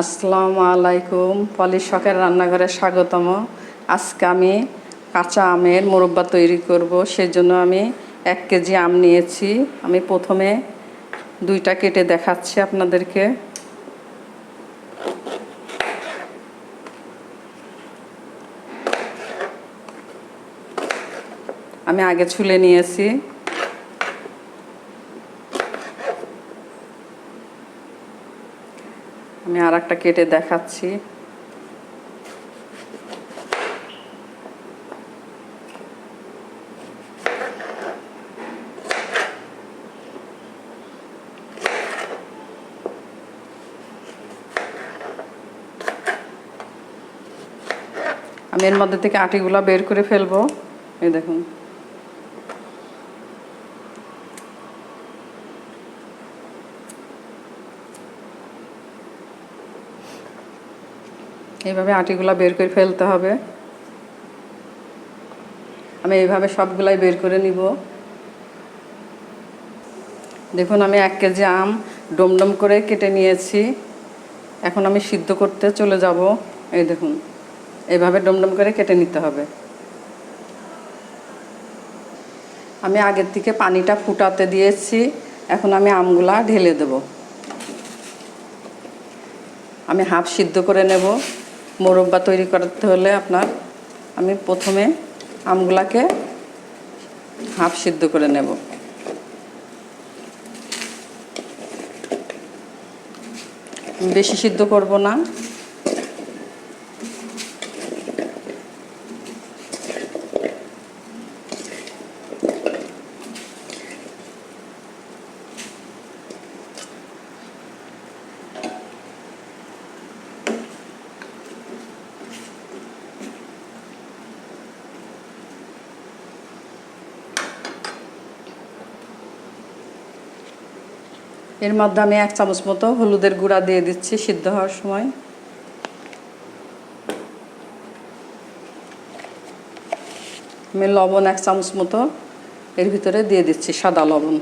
আসসালামু আলাইকুম। পলি শখের রান্নাঘরে স্বাগতম। আজকে আমি কাঁচা আমের মোরব্বা তৈরি করব। সেই জন্য আমি এক কেজি আম নিয়েছি। আমি প্রথমে দুইটা কেটে দেখাচ্ছি আপনাদেরকে। আমি আগে ছুলে নিয়েছি আমি আর একটা কেটে দেখাচ্ছি। আমি এর মধ্যে থেকে আটিগুলা বের করে ফেলব। এই দেখুন। এইভাবে আটিগুলা বের করে ফেলতে হবে। আমি এইভাবে সবগুলাই বের করে নিব। দেখুন, আমি এক কেজি আম ডমডম করে কেটে নিয়েছি। এখন আমি সিদ্ধ করতে চলে যাব। এই দেখুন, এইভাবে ডমডম করে কেটে নিতে হবে। আমি আগের থেকে পানিটা ফুটাতে দিয়েছি। এখন আমি আমগুলা ঢেলে দেব। আমি হাফ সিদ্ধ করে নেব। মোরব্বা তৈরি করতে হলে আপনার আমি প্রথমে আমগুলাকে হাফ সিদ্ধ করে নেব। বেশি সিদ্ধ করব না। এর মধ্যে আমি এক চামচ মতো হলুদের গুঁড়া দিয়ে দিচ্ছি সিদ্ধ হওয়ার সময়। আমি লবণ এক চামচ মতো এর ভিতরে দিয়ে দিচ্ছি সাদা লবণ।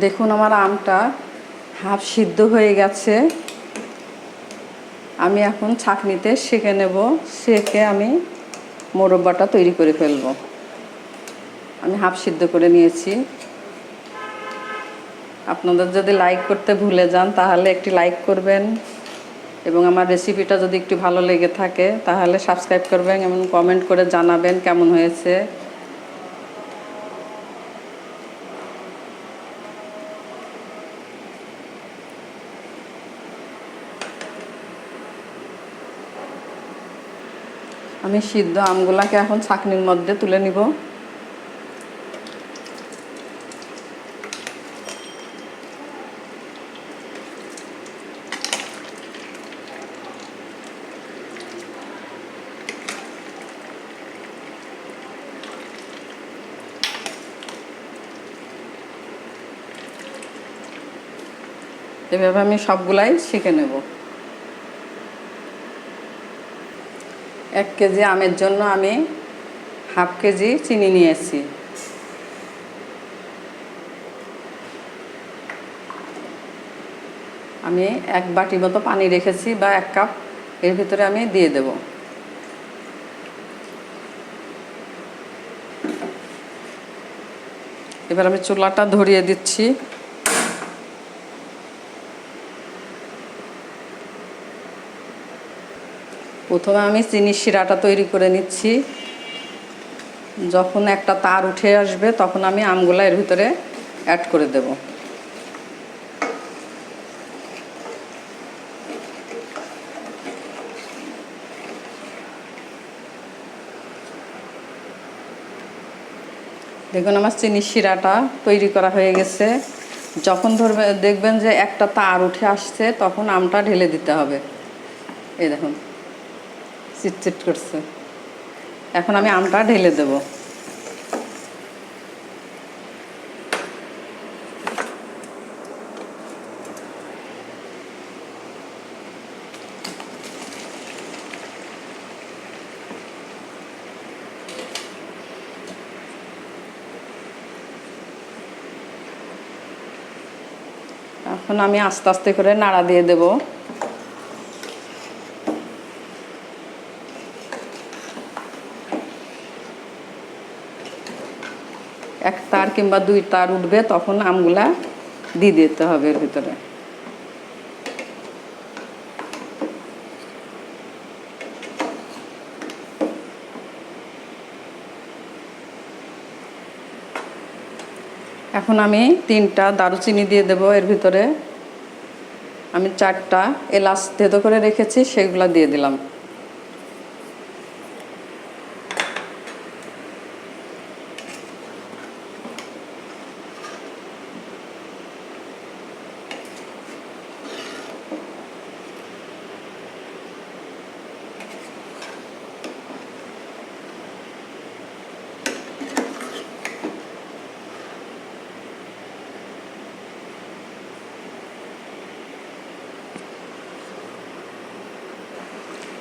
দেখুন আমার আমটা হাফ সিদ্ধ হয়ে গেছে। আমি এখন ছাঁকনিতে সেঁকে নেব, সেঁকে আমি মোরব্বাটা তৈরি করে ফেলব। আমি হাফ সিদ্ধ করে নিয়েছি। আপনাদের যদি লাইক করতে ভুলে যান, তাহলে একটি লাইক করবেন এবং আমার রেসিপিটা যদি একটু ভালো লেগে থাকে, তাহলে সাবস্ক্রাইব করবেন এবং কমেন্ট করে জানাবেন কেমন হয়েছে। আমি সিদ্ধ আমগুলাকে এখন ছাকনির মধ্যে তুলে নিব। এভাবে আমি সবগুলাই শিখে নেব। এক কেজি আমের জন্য আমি হাফ কেজি চিনি নিয়েছি। আমি এক বাটি মতো পানি রেখেছি বা এক কাপ, এর ভিতরে আমি দিয়ে দেব। এবার আমি চুলাটা ধরিয়ে দিচ্ছি। প্রথমে আমি চিনির শিরাটা তৈরি করে নিচ্ছি। যখন একটা তার উঠে আসবে, তখন আমি আমগুলা এর ভিতরে অ্যাড করে দেব। দেখুন আমার চিনির শিরাটা তৈরি করা হয়ে গেছে। যখন ধরবে, দেখবেন যে একটা তার উঠে আসছে, তখন আমটা ঢেলে দিতে হবে। এই দেখুন। চিটচিট করছে। এখন আমি আমটা ঢেলে দেব। এখন আমি আস্তে আস্তে করে নাড়া দিয়ে দেবো। এক তার কিংবা দুই তার উঠবে, তখন আমগুলা দিয়ে দিতে হবে এর ভিতরে। এখন আমি তিনটা দারুচিনি দিয়ে দেব এর ভিতরে। আমি চারটা এলাচ থেতো করে রেখেছি, সেগুলো দিয়ে দিলাম।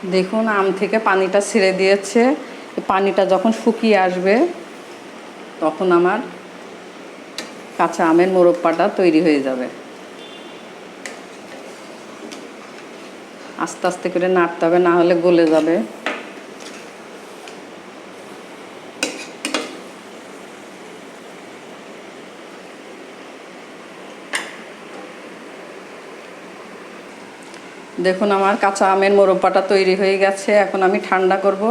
দেখুন, আম থেকে পানিটা ছেড়ে দিয়েছে। পানিটা যখন শুকিয়ে আসবে, তখন আমার কাঁচা আমের মোরব্বাটা তৈরি হয়ে যাবে। আস্তে আস্তে করে নাড়তে হবে, না হলে গলে যাবে। দেখুন, আমার কাঁচা আমের মোরব্বাটা তৈরি হয়ে গেছে। এখন আমি ঠান্ডা করব,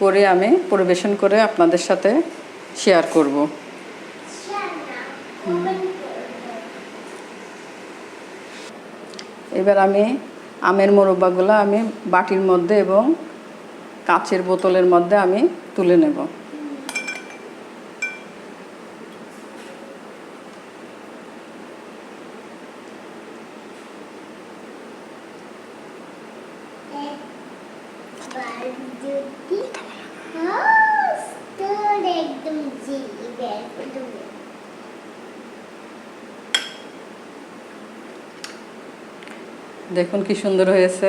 করে আমি পরিবেশন করে আপনাদের সাথে শেয়ার করব। এবার আমি আমের মোরব্বাগুলো আমি বাটির মধ্যে এবং কাচের বোতলের মধ্যে আমি তুলে নেব একদম জি বের করে দেবো। দেখুন কি সুন্দর হয়েছে।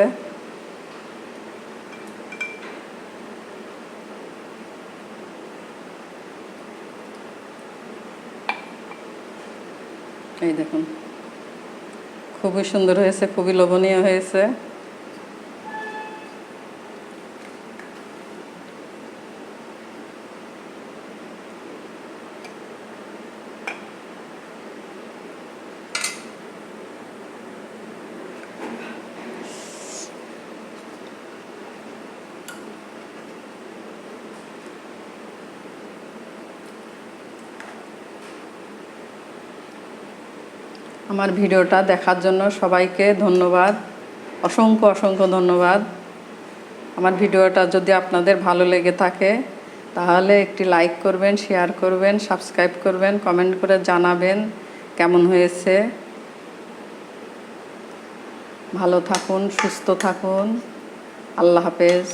এই দেখুন খুবই সুন্দর হয়েছে খুবই লোভনীয় হয়েছে। আমার ভিডিওটা দেখার জন্য সবাইকে ধন্যবাদ। অসংখ্য অসংখ্য ধন্যবাদ। আমার ভিডিওটা যদি আপনাদের ভালো লেগে থাকে, তাহলে একটি লাইক করবেন, শেয়ার করবেন, সাবস্ক্রাইব করবেন, কমেন্ট করে জানাবেন কেমন হয়েছে। ভালো থাকুন, সুস্থ থাকুন। আল্লাহ হাফেজ।